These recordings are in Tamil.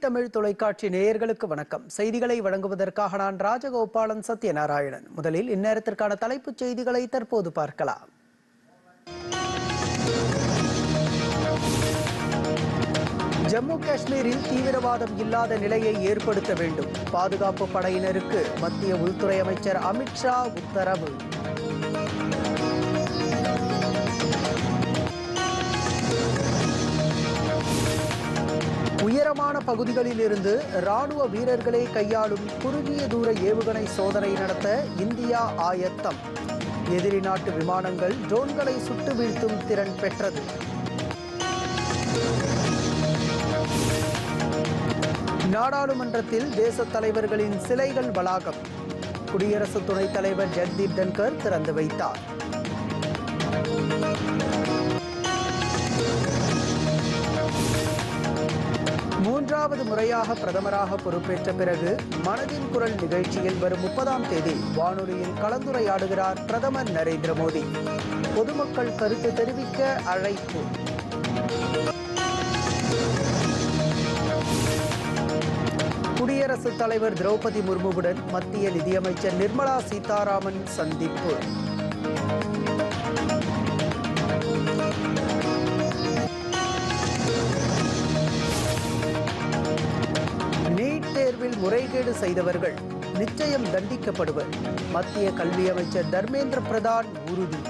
தமிழ் தொலைக்காட்சி நேயர்களுக்கு வணக்கம். செய்திகளை வழங்குவதற்காக நான் ராஜகோபாலன் சத்யநாராயணன். முதலில் இந்நேரத்திற்கான தலைப்புச் செய்திகளை தற்போது பார்க்கலாம். ஜம்மு காஷ்மீரில் தீவிரவாதம் இல்லாத நிலையை ஏற்படுத்த வேண்டும். பாதுகாப்பு படையினருக்கு மத்திய உள்துறை அமைச்சர் அமித்ஷா உத்தரவு. உயரமான பகுதிகளில் இருந்து ராணுவ வீரர்களை கையாளும் குறுகிய தூர ஏவுகணை சோதனை நடத்த இந்தியா ஆயத்தம். எதிரி நாட்டு விமானங்கள் ட்ரோன்களை சுட்டு வீழ்த்தும் திறன் பெற்றது. நாடாளுமன்றத்தில் தேசத் தலைவர்களின் சிலைகள் வளாகம். குடியரசு துணைத் தலைவர் ஜெக்தீப் தன்கர் திறந்து வைத்தார். மூன்றாவது முறையாக பிரதமராக பொறுப்பேற்ற பிறகு மனதின் குரல் நிகழ்ச்சியில் வரும் முப்பதாம் தேதி வானொலியில் கலந்துரையாடுகிறார் பிரதமர் நரேந்திர மோடி. பொதுமக்கள் கருத்து தெரிவிக்க அழைப்பு. குடியரசுத் தலைவர் திரௌபதி முர்முவுடன் மத்திய நிதியமைச்சர் நிர்மலா சீதாராமன் சந்திப்பு. நீட் முறைகேடு செய்தவர்கள் நிச்சயம் தண்டிக்கப்படுவர். மத்திய கல்வி அமைச்சர் தர்மேந்திர பிரதான் உறுதி.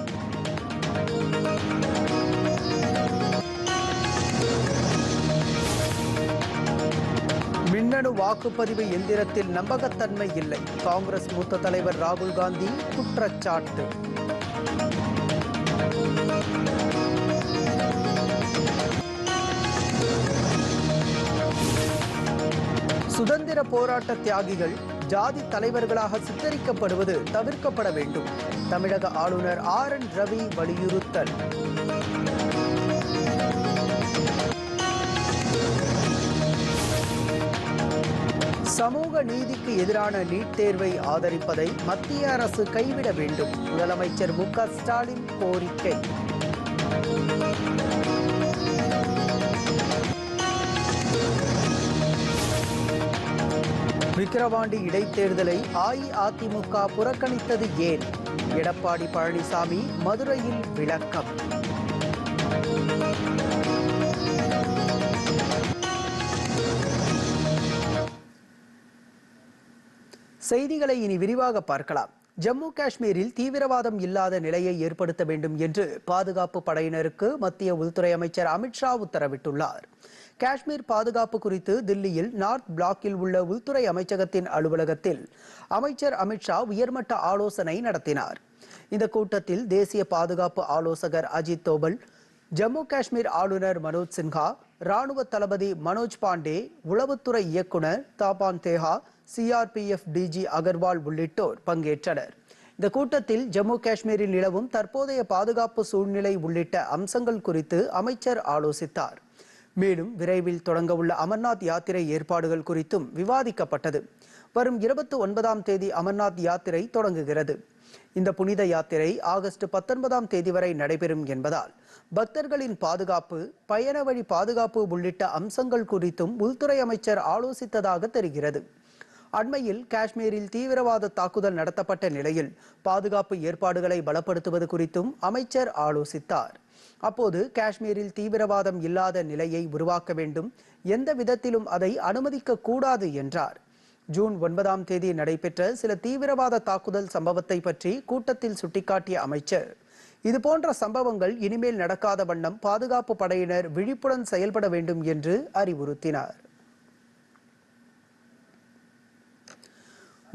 மின்னணு வாக்குப்பதிவு எந்திரத்தில் நம்பகத்தன்மை இல்லை. காங்கிரஸ் மூத்த தலைவர் ராகுல் காந்தி குற்றச்சாட்டு. சுதந்திர போராட்ட தியாகிகள் ஜாதி தலைவர்களாக சித்தரிக்கப்படுவது தவிர்க்கப்பட வேண்டும். தமிழக ஆளுநர் ஆர் என் ரவி வலியுறுத்தல். சமூக நீதிக்கு எதிரான நீட் தேர்வை ஆதரிப்பதை மத்திய அரசு கைவிட வேண்டும். முதலமைச்சர் மு ஸ்டாலின் கோரிக்கை. விக்கிரவாண்டி இடைத்தேர்தலை அஇஅதிமுக புறக்கணித்தது ஏன்? எடப்பாடி பழனிசாமி மதுரையில் விளக்கம். செய்திகளை இனி விரிவாக பார்க்கலாம். ஜம்மு காஷ்மீரில் தீவிரவாதம் இல்லாத நிலையை ஏற்படுத்த வேண்டும் என்று பாதுகாப்பு படையினருக்கு மத்திய உள்துறை அமைச்சர் அமித்ஷா உத்தரவிட்டுள்ளார். காஷ்மீர் பாதுகாப்பு குறித்து தில்லியில் நார்த் பிளாக்கில் உள்ள உள்துறை அமைச்சகத்தின் அலுவலகத்தில் அமைச்சர் அமித்ஷா உயர்மட்ட ஆலோசனை நடத்தினார். இந்த கூட்டத்தில் தேசிய பாதுகாப்பு ஆலோசகர் அஜித் தோபல் ஜம்மு காஷ்மீர் ஆளுநர் மனோஜ் சின்ஹா ராணுவ தளபதி மனோஜ் பாண்டே உளவுத்துறை இயக்குனர் தாபான் தேஹா சிஆர்பிஎஃப் டிஜி அகர்வால் உள்ளிட்டோர் பங்கேற்றனர். இந்த கூட்டத்தில் ஜம்மு காஷ்மீரில் நிலவும் தற்போதைய பாதுகாப்பு சூழ்நிலை உள்ளிட்ட அம்சங்கள் குறித்து அமைச்சர் ஆலோசித்தார். மேலும் விரைவில் தொடங்கவுள்ள அமர்நாத் யாத்திரை ஏற்பாடுகள் குறித்தும் விவாதிக்கப்பட்டது. வரும் இருபத்தி ஒன்பதாம் தேதி அமர்நாத் யாத்திரை தொடங்குகிறது. இந்த புனித யாத்திரை ஆகஸ்ட் பத்தொன்பதாம் தேதி வரை நடைபெறும் என்பதால் பக்தர்களின் பாதுகாப்பு பயண வழி பாதுகாப்பு உள்ளிட்ட அம்சங்கள் குறித்தும் உள்துறை அமைச்சர் ஆலோசித்ததாக தெரிகிறது. அண்மையில் காஷ்மீரில் தீவிரவாத தாக்குதல் நடத்தப்பட்ட நிலையில் பாதுகாப்பு ஏற்பாடுகளை பலப்படுத்துவது குறித்தும் அமைச்சர் ஆலோசித்தார். அப்போது காஷ்மீரில் தீவிரவாதம் இல்லாத நிலையை உருவாக்க வேண்டும். எந்த விதத்திலும் அதை அனுமதிக்க கூடாது என்றார். ஜூன் ஒன்பதாம் தேதி நடைபெற்ற சில தீவிரவாத தாக்குதல் சம்பவத்தை பற்றி கூட்டத்தில் சுட்டிக்காட்டிய அமைச்சர் இதுபோன்ற சம்பவங்கள் இனிமேல் நடக்காத வண்ணம் பாதுகாப்பு படையினர் விழிப்புடன் செயல்பட வேண்டும் என்று அறிவுறுத்தினார்.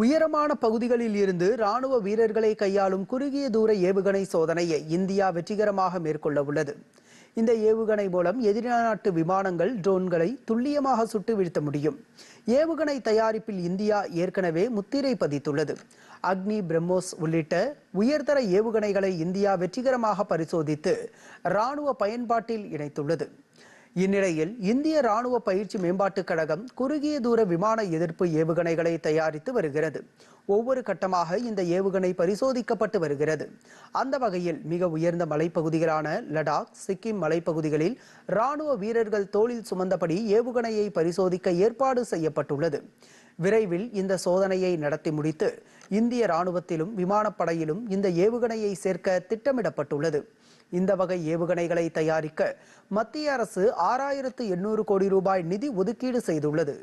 உயரமான பகுதிகளில் இருந்து ராணுவ வீரர்களை கையாளும் குறுகிய தூர ஏவுகணை சோதனையை இந்தியா வெற்றிகரமாக மேற்கொள்ள உள்ளது. இந்த ஏவுகணை மூலம் எதிரி நாட்டு விமானங்கள் ட்ரோன்களை துல்லியமாக சுட்டு வீழ்த்த முடியும். ஏவுகணை தயாரிப்பில் இந்தியா ஏற்கனவே முத்திரை பதித்துள்ளது. அக்னி பிரம்மோஸ் உள்ளிட்ட உயர்தர ஏவுகணைகளை இந்தியா வெற்றிகரமாக பரிசோதித்து ராணுவ பயன்பாட்டில் இணைத்துள்ளது. இந்நிலையில் இந்திய ராணுவ பயிற்சி மேம்பாட்டுக் கழகம் குறுகிய தூர விமான எதிர்ப்பு ஏவுகணைகளை தயாரித்து வருகிறது. ஒவ்வொரு கட்டமாக இந்த ஏவுகணை பரிசோதிக்கப்பட்டு வருகிறது. அந்த வகையில் மிக உயர்ந்த மலைப்பகுதிகளான லடாக் சிக்கிம் மலைப்பகுதிகளில் ராணுவ வீரர்கள் தோளில் சுமந்தபடி ஏவுகணையை பரிசோதிக்க ஏற்பாடு செய்யப்பட்டுள்ளது. விரைவில் இந்த சோதனையை நடத்தி முடித்து இந்திய ராணுவத்திலும் விமானப்படையிலும் இந்த ஏவுகணையை சேர்க்க திட்டமிடப்பட்டுள்ளது. இந்த வகை ஏவுகணைகளை தயாரிக்க மத்திய அரசு ஆறாயிரத்து எண்ணூறு கோடி ரூபாய் நிதி ஒதுக்கீடு செய்துள்ளது.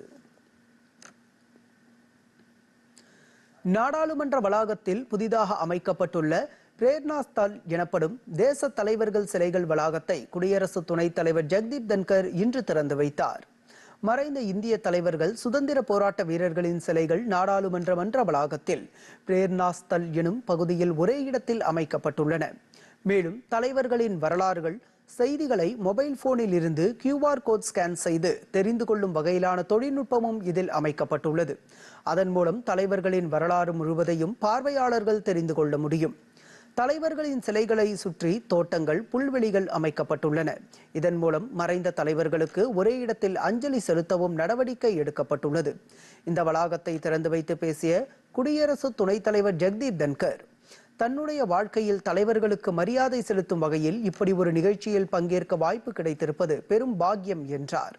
நாடாளுமன்ற வளாகத்தில் புதிதாக அமைக்கப்பட்டுள்ள பிரேர்னா ஸ்தல் எனப்படும் தேச தலைவர்கள் சிலைகள் வளாகத்தை குடியரசு துணைத் தலைவர் ஜெக்தீப் தன்கர் இன்று திறந்து வைத்தார். மறைந்த இந்திய தலைவர்கள் சுதந்திர போராட்ட வீரர்களின் சிலைகள் நாடாளுமன்ற மன்ற வளாகத்தில் பிரேர்னா ஸ்தல் எனும் பகுதியில் ஒரே இடத்தில் அமைக்கப்பட்டுள்ளன. மேலும் தலைவர்களின் வரலாறுகள் செய்திகளை மொபைல் போனில் இருந்து கியூஆர் கோட் ஸ்கேன் செய்து தெரிந்து கொள்ளும் வகையிலான தொழில்நுட்பமும் இதில் அமைக்கப்பட்டுள்ளது. அதன் மூலம் தலைவர்களின் வரலாறு முழுவதையும் பார்வையாளர்கள் தெரிந்து கொள்ள முடியும். தலைவர்களின் சிலைகளை சுற்றி தோட்டங்கள் புல்வெளிகள் அமைக்கப்பட்டுள்ளன. இதன் மூலம் மறைந்த தலைவர்களுக்கு ஒரே இடத்தில் அஞ்சலி செலுத்தவும் நடவடிக்கை எடுக்கப்பட்டுள்ளது. இந்த வளாகத்தை திறந்து வைத்து பேசிய குடியரசு துணைத் தலைவர் ஜெக்தீப் தன்கர் தன்னுடைய வாழ்க்கையில் தலைவர்களுக்கு மரியாதை செலுத்தும் வகையில் இப்படி ஒரு நிகழ்ச்சியில் பங்கேற்க வாய்ப்பு கிடைத்திருப்பது பெரும் பாக்கியம் என்றார்.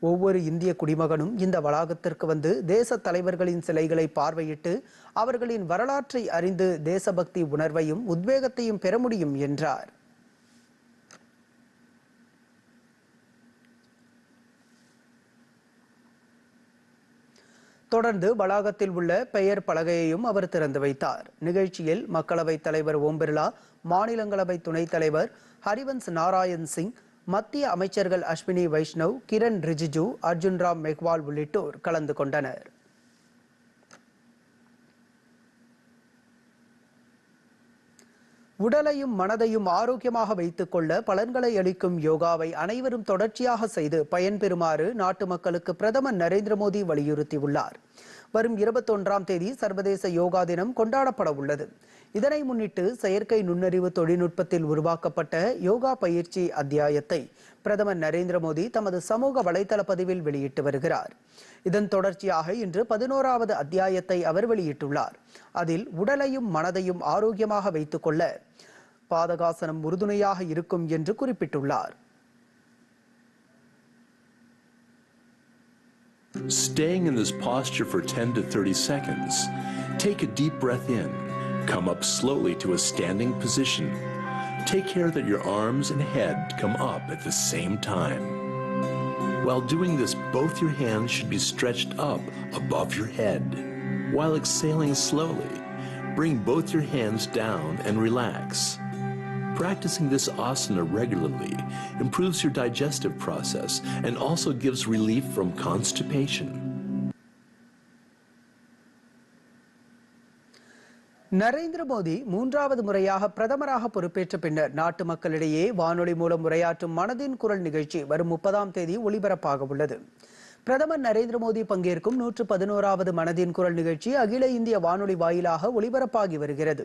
ஒவ்வொரு இந்திய குடிமகனும் இந்த வளாகத்திற்கு வந்து தேச தலைவர்களின் சிலைகளை பார்வையிட்டு அவர்களின் வரலாற்றை அறிந்து தேசபக்தி உணர்வையும் உத்வேகத்தையும் பெற முடியும் என்றார். தொடர்ந்து வளாகத்தில் உள்ள பெயர் பலகையையும் அவர் திறந்து வைத்தார். நிகழ்ச்சியில் மக்களவைத் தலைவர் ஓம் பிர்லா மாநிலங்களவை துணைத் தலைவர் ஹரிவன்ஸ் நாராயண் சிங் மத்திய அமைச்சர்கள் அஸ்வினி வைஷ்ணவ் கிரண் ரிஜிஜு அர்ஜுன் ராம் மெக்வால் உள்ளிட்டோர் கலந்து கொண்டனர். உடலையும் மனதையும் ஆரோக்கியமாக வைத்துக் கொள்ள பலன்களை அளிக்கும் யோகாவை அனைவரும் தொடர்ச்சியாக செய்து பயன்பெறுமாறு நாட்டு மக்களுக்கு பிரதமர் நரேந்திர மோடி வலியுறுத்தியுள்ளார். வரும் இருபத்தொன்றாம் தேதி சர்வதேச யோகா தினம் கொண்டாடப்பட உள்ளது. இதனை முன்னிட்டு செயற்கை நுண்ணறிவு தொழில்நுட்பத்தில் உருவாக்கப்பட்ட யோகா பயிற்சி அத்தியாயத்தை பிரதமர் நரேந்திர மோடி தமது சமூக வலைதள பதிவில் வெளியிட்டு வருகிறார். இதன் தொடர்ச்சியாக இன்று பதினோராவது அத்தியாயத்தை அவர் வெளியிட்டுள்ளார். அதில் உடலையும் மனதையும் ஆரோக்கியமாக வைத்துக்கொள்ள பாதகாசனம் உறுதுணையாக இருக்கும் என்று குறிப்பிட்டுள்ளார். Staying in this posture for 10 to 30 seconds, take a deep breath in. Come up slowly to a standing position. Take care that your arms and head come up at the same time. While doing this, both your hands should be stretched up above your head. While exhaling slowly, bring both your hands down and relax. Practicing this asana regularly improves your digestive process and also gives relief from constipation. Narendra Modi மூன்றாவது முறையாக பிரதமராக பொறுப்பேற்ற பின்னர் நாட்டு மக்களிடையே வானொலி மூலம் உரையாற்றும் மனதின் குரல் நிகழ்ச்சி வரும் முப்பதாம் தேதி ஒளிபரப்பாக உள்ளது பிரதமர் நரேந்திர மோடி பங்கேற்கும் நூற்று பதினோராவது மனதின் குரல் நிகழ்ச்சி அகில இந்திய வானொலி வாயிலாக ஒளிபரப்பாகி வருகிறது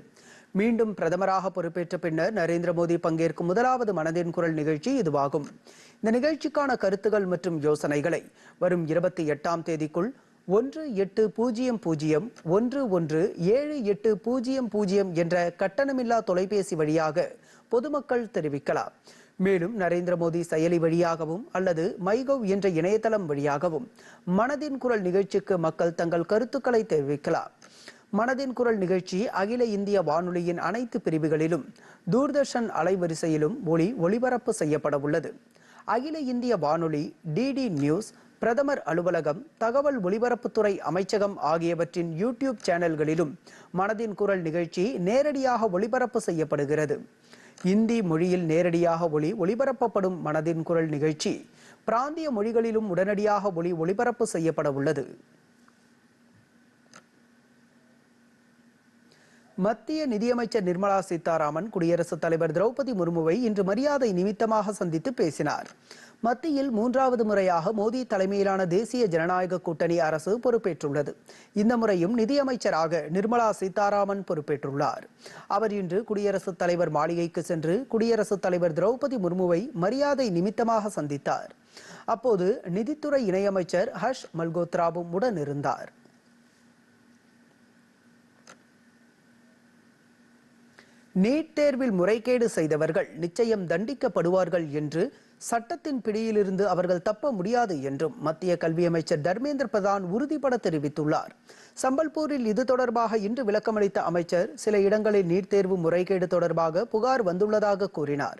மீண்டும் பிரதமராக பொறுப்பேற்ற பின்னர் நரேந்திர மோடி பங்கேற்கும் முதலாவது மனதின் குரல் நிகழ்ச்சி இதுவாகும். இந்த நிகழ்ச்சிக்கான கருத்துகள் மற்றும் யோசனைகளை வரும் இருபத்தி எட்டாம் தேதிக்குள் ஒன்று எட்டு பூஜ்ஜியம் பூஜ்ஜியம் ஒன்று ஒன்று ஏழு எட்டு பூஜ்ஜியம் பூஜ்ஜியம் என்ற கட்டணமில்லா தொலைபேசி வழியாக பொதுமக்கள் தெரிவிக்கலாம். மேலும் நரேந்திர மோடி செயலி வழியாகவும் அல்லது மைகவ் என்ற இணையதளம் வழியாகவும் மனதின் குரல் நிகழ்ச்சிக்கு மக்கள் தங்கள் கருத்துக்களை தெரிவிக்கலாம். மனதின் குரல் நிகழ்ச்சி அகில இந்திய வானொலியின் அனைத்து பிரிவுகளிலும் தூர்தர்ஷன் அலைவரிசையிலும் ஒளி ஒளிபரப்பு செய்யப்பட உள்ளது. அகில இந்திய வானொலி டிடி நியூஸ் பிரதமர் அலுவலகம் தகவல் ஒலிபரப்புத்துறை அமைச்சகம் ஆகியவற்றின் யூடியூப் சேனல்களிலும் மனதின் குரல் நிகழ்ச்சி நேரடியாக ஒளிபரப்பு செய்யப்படுகிறது. இந்தி மொழியில் நேரடியாக ஒளி ஒளிபரப்பப்படும் மனதின் குரல் நிகழ்ச்சி பிராந்திய மொழிகளிலும் உடனடியாக ஒளி ஒளிபரப்பு செய்யப்பட உள்ளது. மத்திய நிதியமைச்சர் நிர்மலா சீதாராமன் குடியரசுத் தலைவர் திரௌபதி முர்முவை இன்று மரியாதை நிமித்தமாக சந்தித்து பேசினார். மத்தியில் மூன்றாவது முறையாக மோடி தலைமையிலான தேசிய ஜனநாயக கூட்டணி அரசு பொறுப்பேற்றுள்ளது. இந்த முறையும் நிதியமைச்சராக நிர்மலா சீதாராமன் பொறுப்பேற்றுள்ளார். அவர் இன்று குடியரசுத் தலைவர் மாளிகைக்கு சென்று குடியரசுத் தலைவர் திரௌபதி முர்முவை மரியாதை நிமித்தமாக சந்தித்தார். அப்போது நிதித்துறை இணையமைச்சர் ஹர்ஷ் மல்கோத்ராவும் உடனிருந்தார். நீட் தேர்வில் முறைகேடு செய்தவர்கள் நிச்சயம் தண்டிக்கப்படுவார்கள் என்று சட்டத்தின் பிடியிலிருந்து அவர்கள் தப்ப முடியாது என்றும் மத்திய கல்வி அமைச்சர் தர்மேந்திர பிரதான் உறுதிபட தெரிவித்துள்ளார். சம்பல்பூரில் இது தொடர்பாக இன்று விளக்கமளித்த அமைச்சர் சில இடங்களில் நீட் தேர்வு முறைகேடு தொடர்பாக புகார் வந்துள்ளதாக கூறினார்.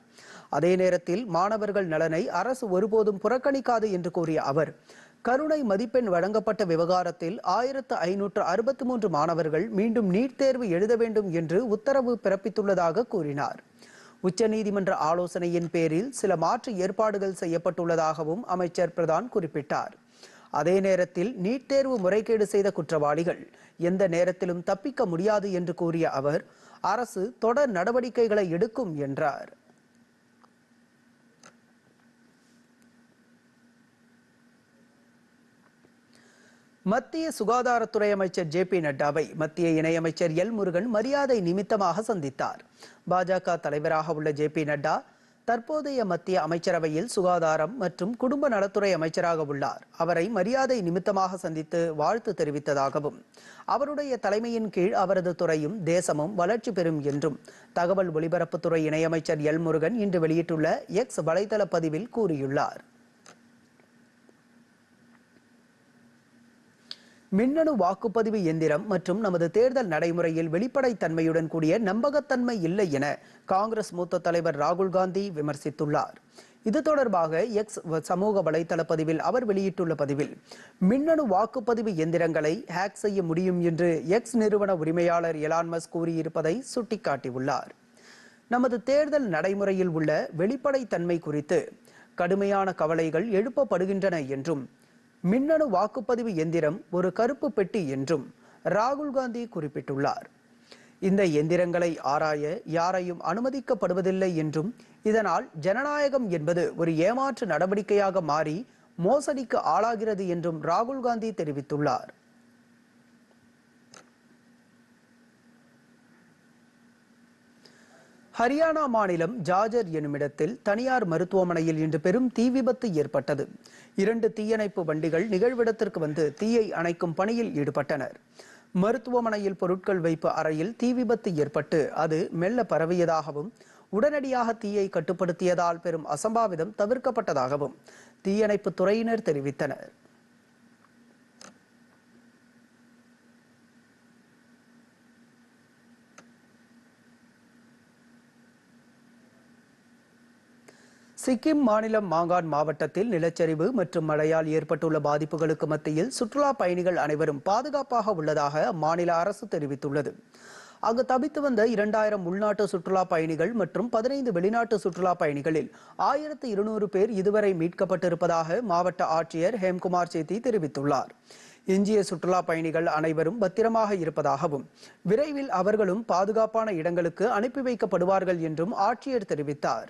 அதே நேரத்தில் மாணவர்கள் நலனை அரசு ஒருபோதும் புறக்கணிக்காது என்று கூறிய அவர் கருணை மதிப்பெண் வழங்கப்பட்ட விவகாரத்தில் ஆயிரத்து ஐநூற்று அறுபத்தி மூன்று மாணவர்கள் மீண்டும் நீட் தேர்வு எழுத வேண்டும் என்று உத்தரவு பிறப்பித்துள்ளதாக கூறினார். உச்சநீதிமன்ற ஆலோசனையின் பேரில் சில மாற்று ஏற்பாடுகள் செய்யப்பட்டுள்ளதாகவும் அமைச்சர் பிரதான் குறிப்பிட்டார். அதே நேரத்தில் நீட் தேர்வு முறைகேடு செய்த குற்றவாளிகள் எந்த நேரத்திலும் தப்பிக்க முடியாது என்று கூறிய அவர் அரசு தொடர் நடவடிக்கைகளை எடுக்கும் என்றார். மத்திய சுகாதாரத்துறை அமைச்சர் ஜே பி நட்டாவை மத்திய இணையமைச்சர் எல் முருகன் மரியாதை நிமித்தமாக சந்தித்தார். பாஜக தலைவராக உள்ள ஜே பி நட்டா தற்போதைய மத்திய அமைச்சரவையில் சுகாதாரம் மற்றும் குடும்ப நலத்துறை அமைச்சராக உள்ளார். அவரை மரியாதை நிமித்தமாக சந்தித்து வாழ்த்து தெரிவித்ததாகவும் அவருடைய தலைமையின் கீழ் அவரது துறையும் தேசமும் வளர்ச்சி பெறும் என்றும் தகவல் ஒலிபரப்புத்துறை இணையமைச்சர் எல் முருகன் இன்று வெளியிட்டுள்ள எக்ஸ் வலைதள பதிவில் கூறியுள்ளார். மின்னணு வாக்குப்பதிவு எந்திரம் மற்றும் நமது தேர்தல் நடைமுறையில் வெளிப்படைத்தன்மையுடன் கூடிய நம்பகத்தன்மை இல்லை என காங்கிரஸ் மூத்த தலைவர் ராகுல் காந்தி விமர்சித்துள்ளார். இது தொடர்பாக எக்ஸ் சமூக வலைதள பதிவில் அவர் வெளியிட்டுள்ள பதிவில் மின்னணு வாக்குப்பதிவு எந்திரங்களை ஹேக் செய்ய முடியும் என்று எக்ஸ் நிறுவன உரிமையாளர் எலான்மஸ் கூறியிருப்பதை சுட்டிக்காட்டியுள்ளார். நமது தேர்தல் நடைமுறையில் உள்ள வெளிப்படைத்தன்மை குறித்து கடுமையான கவலைகள் எழுப்பப்படுகின்றன என்றும் மின்னணு வாக்குப்பதிவு எந்திரம் ஒரு கருப்பு பெட்டி என்றும் ராகுல் காந்தி குறிப்பிட்டுள்ளார். இந்த எந்திரங்களை ஆராய யாரையும் அனுமதிக்கப்படுவதில்லை என்றும் இதனால் ஜனநாயகம் என்பது ஒரு ஏமாற்று நடவடிக்கையாக மாறி மோசடிக்கு ஆளாகிறது என்றும் ராகுல் காந்தி தெரிவித்துள்ளார். ஹரியானா மாநிலம் ஜாஜர் எனுமிடத்தில் தனியார் மருத்துவமனையில் இன்று பெரும் தீ விபத்து ஏற்பட்டது. இரண்டு தீயணைப்பு வண்டிகள் நிகழ்விடத்திற்கு வந்து தீயை அணைக்கும் பணியில் ஈடுபட்டனர். மருத்துவமனையில் பொருட்கள் வைப்பு அறையில் தீ விபத்து ஏற்பட்டு அது மெல்ல பரவியதாகவும் உடனடியாக தீயை கட்டுப்படுத்தியதால் பெரும் அசம்பாவிதம் தவிர்க்கப்பட்டதாகவும் தீயணைப்பு துறையினர் தெரிவித்தனர். சிக்கிம் மாநிலம் மாங்கான் மாவட்டத்தில் நிலச்சரிவு மற்றும் மழையால் ஏற்பட்டுள்ள பாதிப்புகளுக்கு மத்தியில் சுற்றுலா பயணிகள் அனைவரும் பாதுகாப்பாக உள்ளதாக அம்மாநில அரசு தெரிவித்துள்ளது. அங்கு தவித்து வந்த இரண்டாயிரம் உள்நாட்டு சுற்றுலா பயணிகள் மற்றும் பதினைந்து வெளிநாட்டு சுற்றுலா பயணிகளில் ஆயிரத்து இருநூறு பேர் இதுவரை மீட்கப்பட்டிருப்பதாக மாவட்ட ஆட்சியர் ஹேம்குமார் சேத்தி தெரிவித்துள்ளார். எஞ்சிய சுற்றுலா பயணிகள் அனைவரும் பத்திரமாக இருப்பதாகவும் விரைவில் அவர்களும் பாதுகாப்பான இடங்களுக்கு அனுப்பி வைக்கப்படுவார்கள் என்றும் ஆட்சியர் தெரிவித்தார்.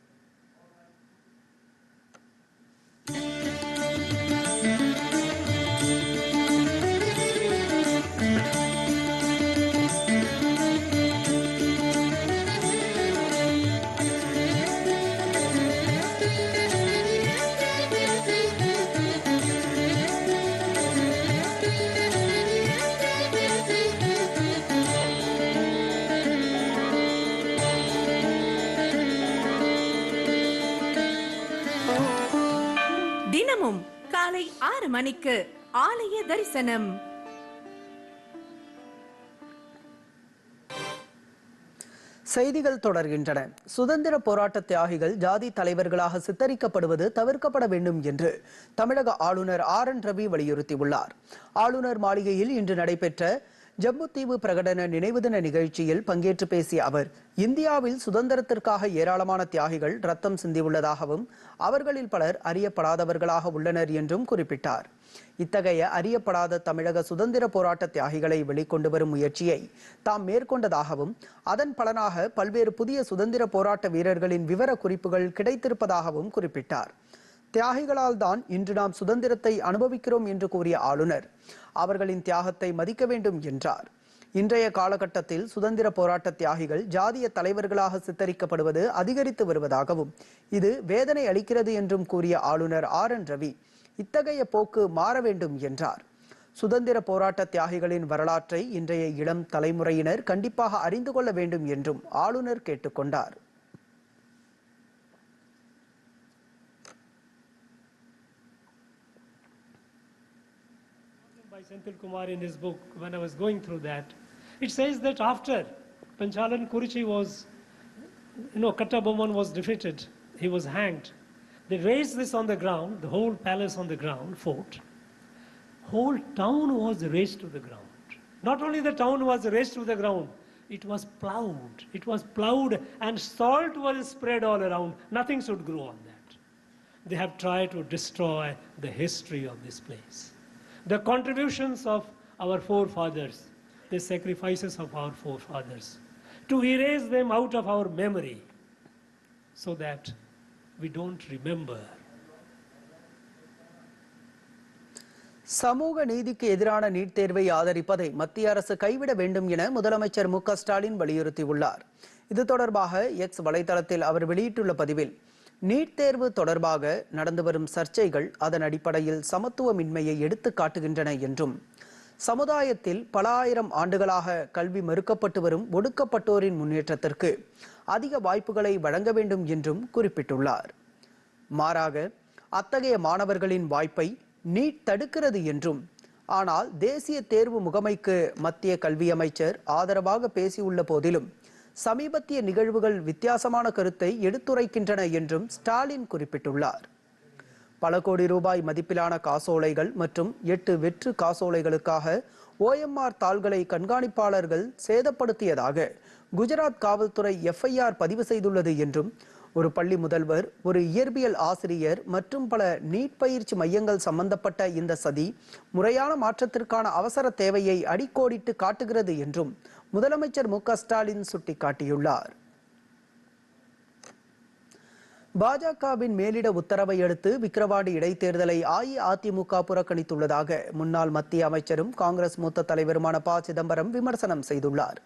காலை ஆறு மணிக்கு ஆலய தரிசனம். செய்திகள் தொடர்கின்றன. சுதந்திர போராட்ட தியாகிகள் ஜாதி தலைவர்களாக சித்தரிக்கப்படுவது தவிர்க்கப்பட வேண்டும் என்று தமிழக ஆளுநர் ஆர் என் ரவி வலியுறுத்தியுள்ளார். ஆளுநர் மாளிகையில் இன்று நடைபெற்ற ஜம்மு தீவு பிரகடன நினைவு தின நிகழ்ச்சியில் பங்கேற்று பேசிய அவர் இந்தியாவில் சுதந்திரத்திற்காக ஏராளமான தியாகிகள் ரத்தம் சிந்தியுள்ளதாகவும் அவர்களில் பலர் அறியப்படாதவர்களாக உள்ளனர் என்றும் குறிப்பிட்டார். இத்தகைய அறியப்படாத தமிழக சுதந்திர போராட்ட தியாகிகளை வெளிக்கொண்டு வரும் முயற்சியை தாம் மேற்கொண்டதாகவும் அதன் பலனாக பல்வேறு புதிய சுதந்திர போராட்ட வீரர்களின் விவர குறிப்புகள் கிடைத்திருப்பதாகவும் குறிப்பிட்டார். தியாகிகளால் தான் இன்று நாம் சுதந்திரத்தை அனுபவிக்கிறோம் என்று கூறிய ஆளுநர். அவர்களின் தியாகத்தை மதிக்க வேண்டும் என்றார். இன்றைய காலகட்டத்தில் சுதந்திர போராட்ட தியாகிகள் ஜாதிய தலைவர்களாக சித்தரிக்கப்படுவது அதிகரித்து வருவதாகவும் இது வேதனை அளிக்கிறது என்றும் கூறிய ஆளுநர் ஆர். என். ரவி இத்தகைய போக்கு மாற வேண்டும் என்றார். சுதந்திர போராட்ட தியாகிகளின் வரலாற்றை இன்றைய இளம் தலைமுறையினர் கண்டிப்பாக அறிந்து கொள்ள வேண்டும் என்றும் ஆளுநர் கேட்டுக்கொண்டார். Senthil Kumar in his book when I was going through that. It says that after Panchalan Kurichi was, you know, Kattabomman was defeated, he was hanged. They raised this on the ground, the whole palace on the ground, fort. Whole town was razed to the ground. Not only the town was razed to the ground, it was plowed. It was plowed and salt was spread all around. Nothing should grow on that. They have tried to destroy the history of this place. The contributions of our forefathers, the sacrifices of our forefathers, to erase them out of our memory so that we don't remember. சமூக நீதிக்கு எதிரான நீட் தேர்வை ஆதரிப்பதை மத்திய அரசு கைவிட வேண்டும் என முதலமைச்சர் மு க ஸ்டாலின் வலியுறுத்தியுள்ளார் இது தொடர்பாக எக்ஸ் வலைதளத்தில் அவர் வெளியிட்டுள்ள பதிவில் நீட் தேர்வு தொடர்பாக நடந்து வரும் சர்ச்சைகள் அதன் அடிப்படையில் சமத்துவமின்மையை எடுத்து காட்டுகின்றன என்றும் சமுதாயத்தில் பல ஆயிரம் ஆண்டுகளாக கல்வி மறுக்கப்பட்டு வரும் ஒடுக்கப்பட்டோரின் முன்னேற்றத்திற்கு அதிக வாய்ப்புகளை வழங்க வேண்டும் என்றும் குறிப்பிட்டுள்ளார். மாறாக அத்தகைய மாணவர்களின் வாய்ப்பை நீட் தடுக்கிறது என்றும் ஆனால் தேசிய தேர்வு முகமைக்கு மத்திய கல்வி அமைச்சர் ஆதரவாக பேசியுள்ள போதிலும் சமீபத்திய நிகழ்வுகள் வித்தியாசமான கருத்தை எடுத்துரைக்கின்றன என்றும் ஸ்டாலின் குறிப்பிட்டுள்ளார். பல கோடி ரூபாய் மதிப்பிலான காசோலைகள் மற்றும் எட்டு வெற்று காசோலைகளுக்காக ஓஎம்ஆர் தாள்களை கண்காணிப்பாளர்கள் சேதப்படுத்தியதாக குஜராத் காவல்துறை எஃப்ஐஆர் பதிவு செய்துள்ளது என்றும் ஒரு பள்ளி முதல்வர் ஒரு இயற்பியல் ஆசிரியர் மற்றும் பல நீட் பயிற்சி மையங்கள் சம்பந்தப்பட்ட இந்த சதி முறையான மாற்றத்திற்கான அவசர தேவையை அடிக்கோடிட்டு காட்டுகிறது என்றும் முதலமைச்சர் மு க ஸ்டாலின் சுட்டிக்காட்டியுள்ளார். பாஜகவின் மேலிட உத்தரவை அடுத்து விக்கிரவாடி இடைத்தேர்தலை அஇஅதிமுக புறக்கணித்துள்ளதாக முன்னாள் மத்திய அமைச்சரும் காங்கிரஸ் மூத்த தலைவருமான ப. சிதம்பரம் விமர்சனம் செய்துள்ளார்.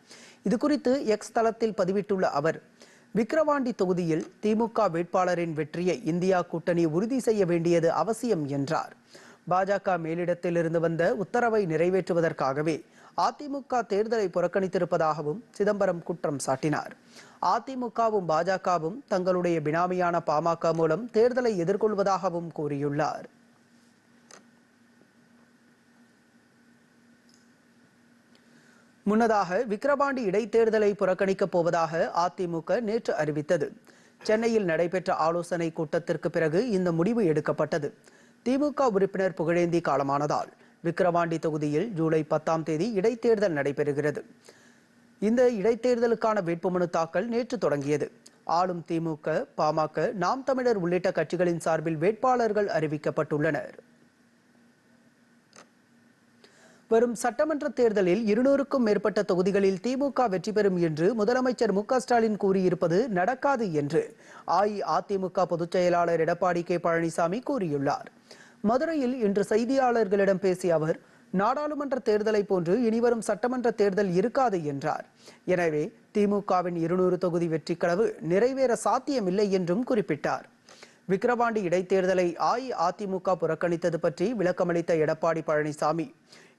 இதுகுறித்து எக்ஸ் தளத்தில் பதிவிட்டுள்ள அவர் விக்கிரவாண்டி தொகுதியில் திமுக வேட்பாளரின் வெற்றியை இந்தியா கூட்டணி உறுதி செய்ய வேண்டியது அவசியம் என்றார். பாஜக மேலிடத்தில் இருந்து வந்த உத்தரவை நிறைவேற்றுவதற்காகவே அதிமுக தேர்தலை புறக்கணித்திருப்பதாகவும் சிதம்பரம் குற்றம் சாட்டினார். அதிமுகவும் பாஜகவும் தங்களுடைய பினாமியான பாமக மூலம் தேர்தலை எதிர்கொள்வதாகவும் கூறியுள்ளார். முன்னதாக விக்கிரவாண்டி இடைத்தேர்தலை புறக்கணிக்கப் போவதாக அதிமுக நேற்று அறிவித்தது. சென்னையில் நடைபெற்ற ஆலோசனை கூட்டத்திற்கு பிறகு இந்த முடிவு எடுக்கப்பட்டது. திமுக உறுப்பினர் புகழேந்தி காலமானதால் விக்கிரவாண்டி தொகுதியில் ஜூலை பத்தாம் தேதி இடைத்தேர்தல் நடைபெறுகிறது. இந்த இடைத்தேர்தலுக்கான வேட்புமனு தாக்கல் நேற்று தொடங்கியது. ஆளும் திமுக பாமக நாம் தமிழர் உள்ளிட்ட கட்சிகளின் சார்பில் வேட்பாளர்கள் அறிவிக்கப்பட்டுள்ளனர். வரும் சட்டமன்ற தேர்தலில் இருநூறுக்கும் மேற்பட்ட தொகுதிகளில் திமுக வெற்றி பெறும் என்று முதலமைச்சர் மு ஸ்டாலின் கூறியிருப்பது நடக்காது என்று அஇஅதிமுக பொதுச் செயலாளர் எடப்பாடி கே பழனிசாமி கூறியுள்ளார். மதுரையில் இன்று செய்தியாளர்களிடம் பேசிய அவர் நாடாளுமன்ற தேர்தலை போன்று இனிவரும் சட்டமன்ற தேர்தல் இருக்காது என்றார். எனவே திமுகவின் இருநூறு தொகுதி வெற்றி கனவு நிறைவேற சாத்தியமில்லை என்றும் குறிப்பிட்டார். விக்கிரவாண்டி இடைத்தேர்தலை அஇஅதிமுக புறக்கணித்தது பற்றி விளக்கமளித்த எடப்பாடி பழனிசாமி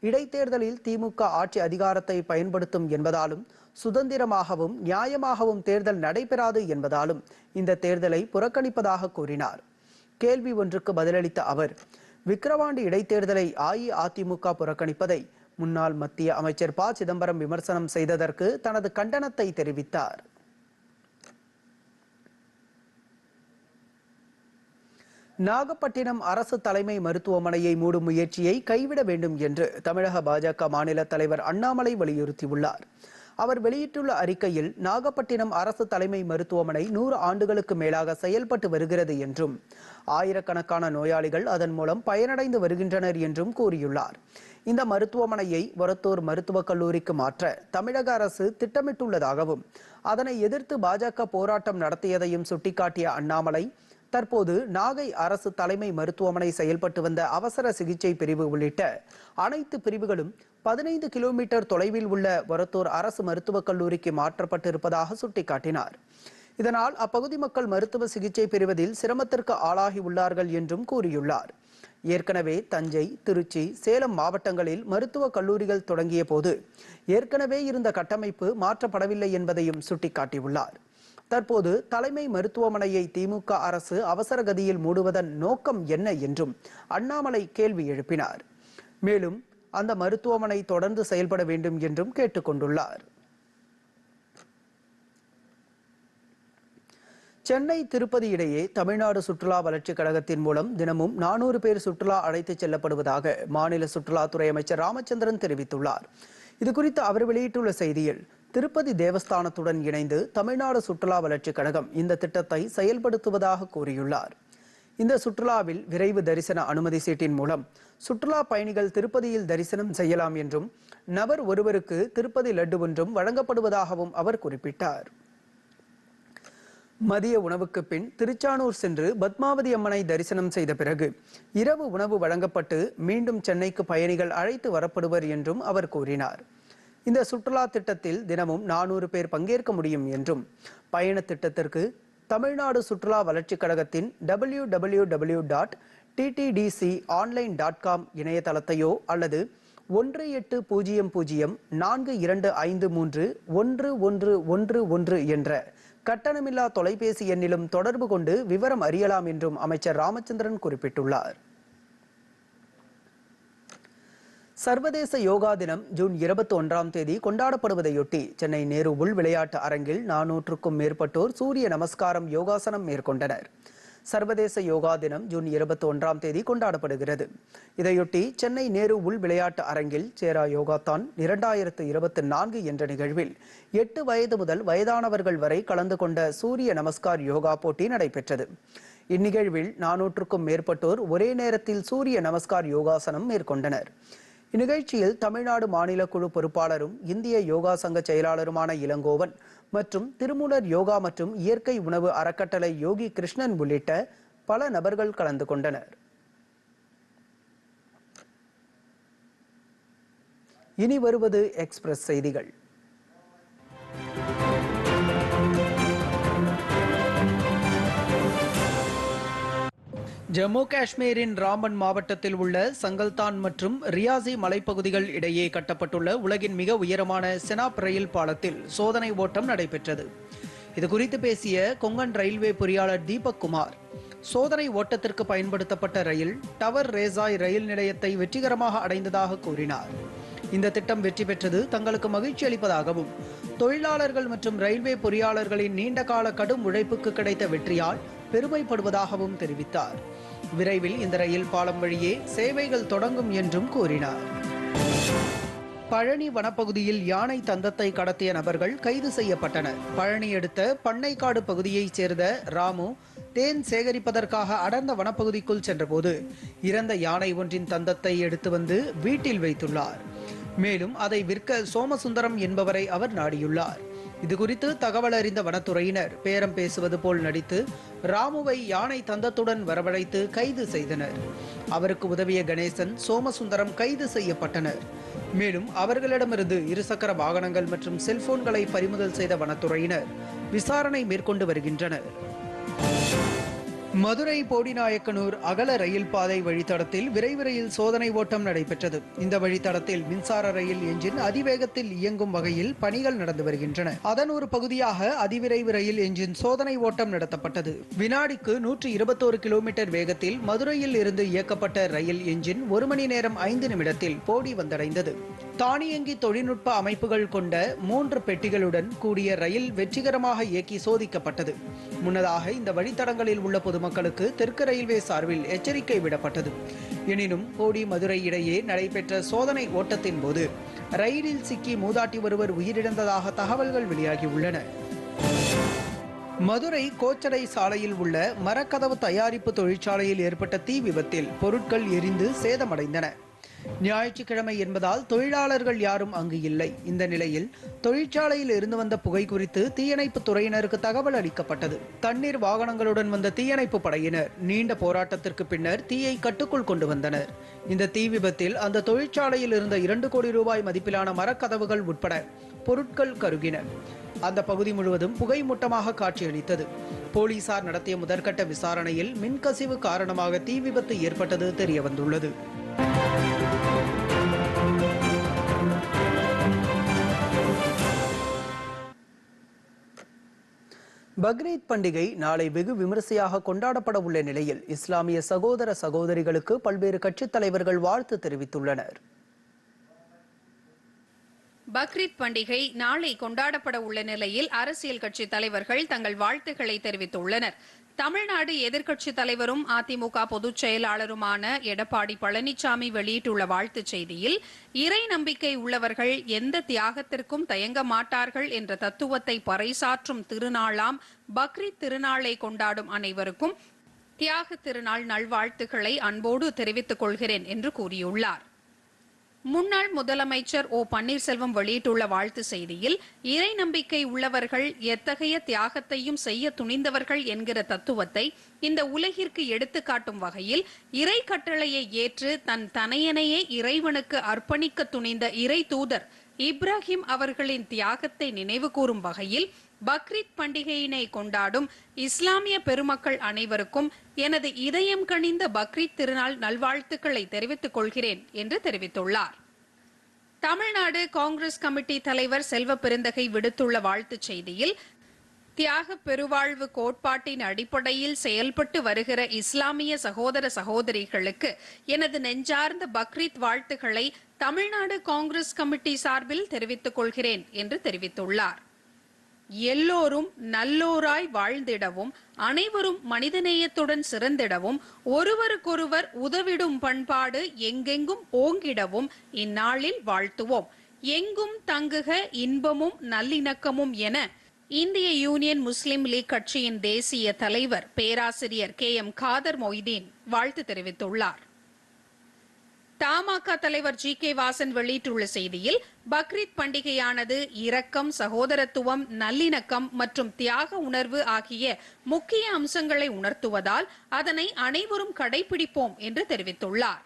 இடைத்தேர்தலில் திமுக ஆட்சி அதிகாரத்தை பயன்படுத்தும் என்பதாலும் சுதந்திரமாகவும் நியாயமாகவும் தேர்தல் நடைபெறாது என்பதாலும் இந்த தேர்தலை புறக்கணிப்பதாக கூறினார். கேள்வி ஒன்றுக்கு பதிலளித்த அவர் விக்கிரவாண்டி இடைத்தேர்தலை அஇஅதிமுக புறக்கணிப்பதை முன்னாள் மத்திய அமைச்சர் ப. சிதம்பரம் விமர்சனம் செய்ததற்கு தனது கண்டனத்தை தெரிவித்தார். நாகப்பட்டினம் அரசு தலைமை மருத்துவமனையை மூடும் முயற்சியை கைவிட வேண்டும் என்று தமிழக பாஜக மாநில தலைவர் அண்ணாமலை வலியுறுத்தியுள்ளார். அவர் வெளியிட்டுள்ள அறிக்கையில் நாகப்பட்டினம் அரசு தலைமை மருத்துவமனை நூறு ஆண்டுகளுக்கு மேலாக செயல்பட்டு வருகிறது என்றும் ஆயிரக்கணக்கான நோயாளிகள் அதன் மூலம் பயனடைந்து வருகின்றனர் என்றும் கூறியுள்ளார். இந்த மருத்துவமனையை ஒரத்தூர் மருத்துவக் கல்லூரிக்கு மாற்ற தமிழக அரசு திட்டமிட்டுள்ளதாகவும் அதனை எதிர்த்து பாஜக போராட்டம் நடத்தியதையும் சுட்டிக்காட்டிய அண்ணாமலை தற்போது நாகை அரசு தலைமை மருத்துவமனை செயல்பட்டு வந்த அவசர சிகிச்சை பிரிவு உள்ளிட்ட அனைத்து பிரிவுகளும் பதினைந்து கிலோமீட்டர் தொலைவில் உள்ள ஒரத்தூர் அரசு மருத்துவக் கல்லூரிக்கு மாற்றப்பட்டிருப்பதாக சுட்டிக்காட்டினார். இதனால் அப்பகுதி மக்கள் மருத்துவ சிகிச்சை பெறுவதில் சிரமத்திற்கு ஆளாகி உள்ளார்கள் என்றும் கூறியுள்ளார். ஏற்கனவே தஞ்சை திருச்சி சேலம் மாவட்டங்களில் மருத்துவக் கல்லூரிகள் தொடங்கிய போது ஏற்கனவே இருந்த கட்டமைப்பு மாற்றப்படவில்லை என்பதையும் சுட்டிக்காட்டியுள்ளார். தற்போது தலைமை மருத்துவமனையை திமுக அரசு அவசர கதியில் மூடுவதன் நோக்கம் என்ன என்றும் அண்ணாமலை கேள்வி எழுப்பினார். மேலும் அந்த மருத்துவமனை தொடர்ந்து செயல்பட வேண்டும் என்றும் கேட்டுக்கொண்டுள்ளார். சென்னை திருப்பதி இடையே தமிழ்நாடு சுற்றுலா வளர்ச்சிக் கழகத்தின் மூலம் தினமும் நானூறு பேர் சுற்றுலா அழைத்துச் செல்லப்படுவதாக மாநில சுற்றுலாத்துறை அமைச்சர் ராமச்சந்திரன் தெரிவித்துள்ளார். இதுகுறித்து அவர் வெளியிட்டுள்ள செய்தியில் திருப்பதி தேவஸ்தானத்துடன் இணைந்து தமிழ்நாடு சுற்றுலா வளர்ச்சிக் கழகம் இந்த திட்டத்தை செயல்படுத்துவதாக கூறியுள்ளார். இந்த சுற்றுலாவில் விரைவு தரிசன அனுமதி சீட்டின் மூலம் சுற்றுலா பயணிகள் திருப்பதியில் தரிசனம் செய்யலாம் என்றும் நபர் ஒருவருக்கு திருப்பதி லட்டு ஒன்றும் வழங்கப்படுவதாகவும் அவர் குறிப்பிட்டார். மதிய உணவுக்கு பின் திருச்சானூர் சென்று பத்மாவதி அம்மனை தரிசனம் செய்த பிறகு இரவு உணவு வழங்கப்பட்டு மீண்டும் சென்னைக்கு பயணிகள் அழைத்து வரப்படுவர் என்றும் அவர் கூறினார். இந்த சுற்றுலா திட்டத்தில் தினமும் நானூறு பேர் பங்கேற்க முடியும் என்றும் பயண திட்டத்திற்கு தமிழ்நாடு சுற்றுலா வளர்ச்சிக் கழகத்தின் W W W dot TTDC online dot com இணையதளத்தையோ அல்லது ஒன்று எட்டு பூஜ்ஜியம் பூஜ்ஜியம் நான்கு இரண்டு ஐந்து மூன்று ஒன்று ஒன்று ஒன்று ஒன்று என்ற கட்டணமில்லா தொலைபேசி எண்ணிலும் தொடர்பு கொண்டு விவரம் அறியலாம் என்றும் அமைச்சர் ராமச்சந்திரன் குறிப்பிட்டுள்ளார். சர்வதேச யோகா தினம் ஜூன் இருபத்தி ஒன்றாம் தேதி கொண்டாடப்படுவதையொட்டி சென்னை நேரு உள் விளையாட்டு அரங்கில் நானூற்றுக்கும் மேற்பட்டோர் சூரிய நமஸ்காரம் யோகாசனம் மேற்கொண்டனர். சர்வதேச யோகா தினம் ஜூன் இருபத்தி ஒன்றாம் தேதி கொண்டாடப்படுகிறது. இதையொட்டி சென்னை நேரு உள் விளையாட்டு அரங்கில் சேரா யோகாத்தான் இரண்டாயிரத்து இருபத்தி நான்கு என்ற நிகழ்வில் எட்டு வயது முதல் வயதானவர்கள் வரை கலந்து கொண்ட சூரிய நமஸ்கார் யோகா போட்டி நடைபெற்றது. இந்நிகழ்வில் நானூற்றுக்கும் மேற்பட்டோர் ஒரே நேரத்தில் சூரிய நமஸ்கார் யோகாசனம் மேற்கொண்டனர். இந்நிகழ்ச்சியில் தமிழ்நாடு மாநில குழு பொறுப்பாளரும் இந்திய யோகா சங்க செயலாளருமான இளங்கோவன் மற்றும் திருமூலர் யோகா மற்றும் இயற்கை உணவு அறக்கட்டளை யோகி கிருஷ்ணன் உள்ளிட்ட பல நபர்கள் கலந்து கொண்டனர். இனி வருவது எக்ஸ்பிரஸ் செய்திகள். ஜம்மு காஷ்மீரின் ராம்பன் மாவட்டத்தில் உள்ள சங்கல்தான் மற்றும் ரியாசி மலைப்பகுதிகள் இடையே கட்டப்பட்டுள்ள உலகின் மிக உயரமான செனாப் ரயில் பாலத்தில் சோதனை ஓட்டம் நடைபெற்றது. இது குறித்து பேசிய கொங்கன் ரயில்வே பொறியாளர் தீபக் குமார் சோதனை ஓட்டத்திற்கு பயன்படுத்தப்பட்ட ரயில் டவர் ரேசாய் ரயில் நிலையத்தை வெற்றிகரமாக அடைந்ததாக கூறினார். இந்த திட்டம் வெற்றி பெற்றது தங்களுக்கு மகிழ்ச்சி அளிப்பதாகவும் தொழிலாளர்கள் மற்றும் ரயில்வே பொறியாளர்களின் நீண்டகால கடும் உழைப்புக்கு கிடைத்த வெற்றியால் பெருமைப்படுவதாகவும் தெரிவித்தார். விரைவில் இந்த ரயில் பாலம் வழியே சேவைகள் தொடங்கும் என்றும் கூறினார். பழனி வனப்பகுதியில் யானை தந்தத்தை கடத்திய நபர்கள் கைது செய்யப்பட்டனர். பழனி அடுத்த பண்ணைக்காடு பகுதியைச் சேர்ந்த ராமு தேன் சேகரிப்பதற்காக அடர்ந்த வனப்பகுதிக்குள் சென்றபோது இறந்த யானை ஒன்றின் தந்தத்தை எடுத்து வந்து வீட்டில் வைத்துள்ளார். மேலும் அதை விற்க சோமசுந்தரம் என்பவரை அவர் நாடியுள்ளார். இதுகுறித்து தகவல் அறிந்த வனத்துறையினர் பேரம் பேசுவது போல் நடித்து ராமுவை யானை தந்தத்துடன் வரவழைத்து கைது செய்தனர். அவருக்கு உதவிய கணேசன் சோமசுந்தரம் கைது செய்யப்பட்டனர். மேலும் அவர்களிடமிருந்து இருசக்கர வாகனங்கள் மற்றும் செல்போன்களை பறிமுதல் செய்த வனத்துறையினர் விசாரணை மேற்கொண்டு வருகின்றனர். மதுரை போடிநாயக்கனூர் அகல ரயில் பாதை வழித்தடத்தில் விரைவு ரயில் சோதனை ஓட்டம் நடைபெற்றது. இந்த வழித்தடத்தில் மின்சார ரயில் என்ஜின் அதிவேகத்தில் இயங்கும் வகையில் பணிகள் நடந்து வருகின்றன. அதன் ஒரு பகுதியாக அதிவிரைவு ரயில் என்ஜின் சோதனை ஓட்டம் நடத்தப்பட்டது. வினாடிக்கு நூற்றி இருபத்தோரு கிலோமீட்டர் வேகத்தில் மதுரையில் இருந்து இயக்கப்பட்ட ரயில் என்ஜின் ஒரு மணி நேரம் ஐந்து நிமிடத்தில் போடி வந்தடைந்தது. தானியங்கி தொழில்நுட்ப அமைப்புகள் கொண்ட மூன்று பெட்டிகளுடன் கூடிய ரயில் வெற்றிகரமாக இயக்கி சோதிக்கப்பட்டது. முன்னதாக இந்த வழித்தடங்களில் உள்ள பொதுமக்களுக்கு தெற்கு ரயில்வே சார்பில் எச்சரிக்கை விடப்பட்டது. எனினும் போடி மதுரை இடையே நடைபெற்ற சோதனை ஓட்டத்தின் போது ரயிலில் சிக்கி மூதாட்டி ஒருவர் உயிரிழந்ததாக தகவல்கள் வெளியாகியுள்ளன. மதுரை கோச்சடை சாலையில் உள்ள மரக்கதவு தயாரிப்பு தொழிற்சாலையில் ஏற்பட்ட தீ விபத்தில் பொருட்கள் எரிந்து சேதமடைந்தன. ஞாயிற்றுக்கிழமை என்பதால் தொழிலாளர்கள் யாரும் அங்கு இல்லை. இந்த நிலையில் தொழிற்சாலையில் இருந்து வந்த புகை குறித்து தீயணைப்பு துறையினருக்கு தகவல் அளிக்கப்பட்டது. தண்ணீர் வாகனங்களுடன் வந்த தீயணைப்பு படையினர் நீண்ட போராட்டத்திற்கு பின்னர் தீயை கட்டுக்குள் கொண்டு வந்தனர். இந்த தீ விபத்தில் அந்த தொழிற்சாலையில் இருந்த இரண்டு கோடி ரூபாய் மதிப்பிலான மரக்கதவுகள் உட்பட பொருட்கள் கருகின. அந்த பகுதி முழுவதும் புகை மூட்டமாக காட்சியளித்தது. போலீசார் நடத்திய முதற்கட்ட விசாரணையில் மின்கசிவு காரணமாக தீ விபத்து ஏற்பட்டது தெரியவந்துள்ளது. பக்ரீத் பண்டிகை நாளை வெகு விமரிசையாக கொண்டாடப்பட உள்ள நிலையில் இஸ்லாமிய சகோதர சகோதரிகளுக்கு பல்வேறு கட்சித் தலைவர்கள் வாழ்த்து தெரிவித்துள்ளனர். பக்ரீத் பண்டிகை நாளை கொண்டாடப்பட உள்ள நிலையில் அரசியல் கட்சி தலைவர்கள் தங்கள் வாழ்த்துக்களை தெரிவித்துள்ளனர். தமிழ்நாடு எதிர்க்கட்சி தலைவரும் அதிமுக பொதுச் செயலாளருமான எடப்பாடி பழனிசாமி வெளியிட்டுள்ள வாழ்த்துச் செய்தியில் இறை நம்பிக்கை உள்ளவர்கள் எந்த தியாகத்திற்கும் தயங்க மாட்டார்கள் என்ற தத்துவத்தை பறைசாற்றும் திருநாளாம் பக்ரீத் திருநாளை கொண்டாடும் அனைவருக்கும் தியாக திருநாள் நல்வாழ்த்துக்களை அன்போடு தெரிவித்துக் கொள்கிறேன் என்று கூறியுள்ளார். முன்னாள் முதலமைச்சர் ஓ பன்னீர்செல்வம் வெளியிட்டுள்ள வாழ்த்து செய்தியில் இறை நம்பிக்கை உள்ளவர்கள் எத்தகைய தியாகத்தையும் செய்ய துணிந்தவர்கள் என்கிற தத்துவத்தை இந்த உலகிற்கு எடுத்துக்காட்டும் வகையில் இறை கட்டளையை ஏற்று தன் தனையனையே இறைவனுக்கு அர்ப்பணிக்க துணிந்த இறை தூதர் இப்ராஹிம் அவர்களின் தியாகத்தை நினைவு கூறும் வகையில் பக்ரீத் பண்டிகையினை கொண்டாடும் இஸ்லாமிய பெருமக்கள் அனைவருக்கும் எனது இதயம் கணிந்த பக்ரீத் திருநாள் நல்வாழ்த்துக்களை தெரிவித்துக் கொள்கிறேன் என்று தெரிவித்துள்ளார். தமிழ்நாடு காங்கிரஸ் கமிட்டி தலைவர் செல்வ பெருந்தகை விடுத்துள்ள வாழ்த்துச் செய்தியில் தியாக பெருவாழ்வு கோட்பாட்டின் அடிப்படையில் செயல்பட்டு வருகிற இஸ்லாமிய சகோதர சகோதரிகளுக்கு எனது நெஞ்சார்ந்த பக்ரீத் வாழ்த்துக்களை தமிழ்நாடு காங்கிரஸ் கமிட்டி சார்பில் தெரிவித்துக் கொள்கிறேன் என்று தெரிவித்துள்ளார். எல்லோரும் நல்லோராய் வாழ்ந்திடவும் அனைவரும் மனிதநேயத்துடன் சிறந்திடவும் ஒருவருக்கொருவர் உதவிடும் பண்பாடு எங்கெங்கும் ஓங்கிடவும் இந்நாளில் வாழ்த்துவோம். எங்கும் தங்குக இன்பமும் நல்லிணக்கமும் என இந்திய யூனியன் முஸ்லிம் லீக் கட்சியின் தேசிய தலைவர் பேராசிரியர் கே எம் காதர் மொய்தீன் வாழ்த்து தெரிவித்துள்ளார். தமாக தலைவர் ஜி கே வாசன் வெளியிட்டுள்ள செய்தியில் பக்ரீத் பண்டிகையானது இரக்கம் சகோதரத்துவம் நல்லிணக்கம் மற்றும் தியாக உணர்வு ஆகிய முக்கிய அம்சங்களை உணர்த்துவதால் அதனை அனைவரும் கடைபிடிப்போம் என்று தெரிவித்துள்ளார்.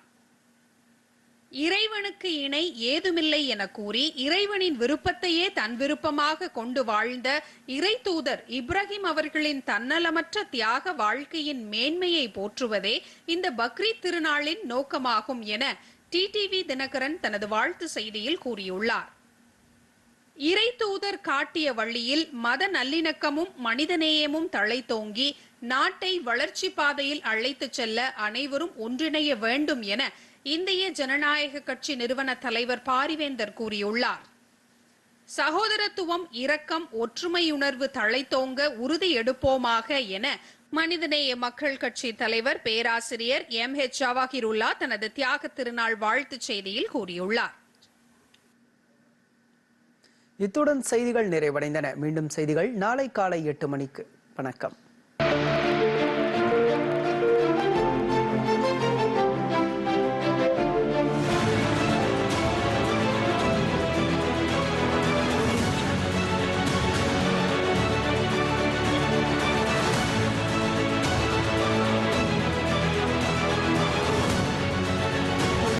இறைவனுக்கு இணை ஏதுமில்லை என கூறி இறைவனின் விருப்பத்தையே தன் விருப்பமாக கொண்டு வாழ்ந்த இறை தூதர் இப்ராஹிம் அவர்களின் தன்னலமற்ற தியாக வாழ்க்கையின் மேன்மையை போற்றுவதே இந்த பக்ரீத் திருநாளின் நோக்கமாகும் என டிடிவி தினகரன் தனது வாழ்த்து செய்தியில் கூறியுள்ளார். இறை தூதர் காட்டிய வழியில் மத நல்லிணக்கமும் மனிதநேயமும் தழைத்தோங்கி நாட்டை வளர்ச்சி பாதையில் அழைத்துச் செல்ல அனைவரும் ஒன்றிணைய வேண்டும் என இந்திய ஜனநாயக கட்சி நிறுவன தலைவர் பாரிவேந்தர் கூறியுள்ளார். சகோதரத்துவம் இரக்கம் ஒற்றுமையுணர்வு தழைத்தோங்க உறுதி எடுப்போமாக என மனிதநேய மக்கள் கட்சி தலைவர் பேராசிரியர் எம். ஹெச். ஜவாஹிருல்லா தனது தியாக திருநாள் வாழ்த்துச் செய்தியில் கூறியுள்ளார். இத்துடன் செய்திகள் நிறைவடைந்தன. மீண்டும் செய்திகள் நாளை காலை எட்டு மணிக்கு. வணக்கம்.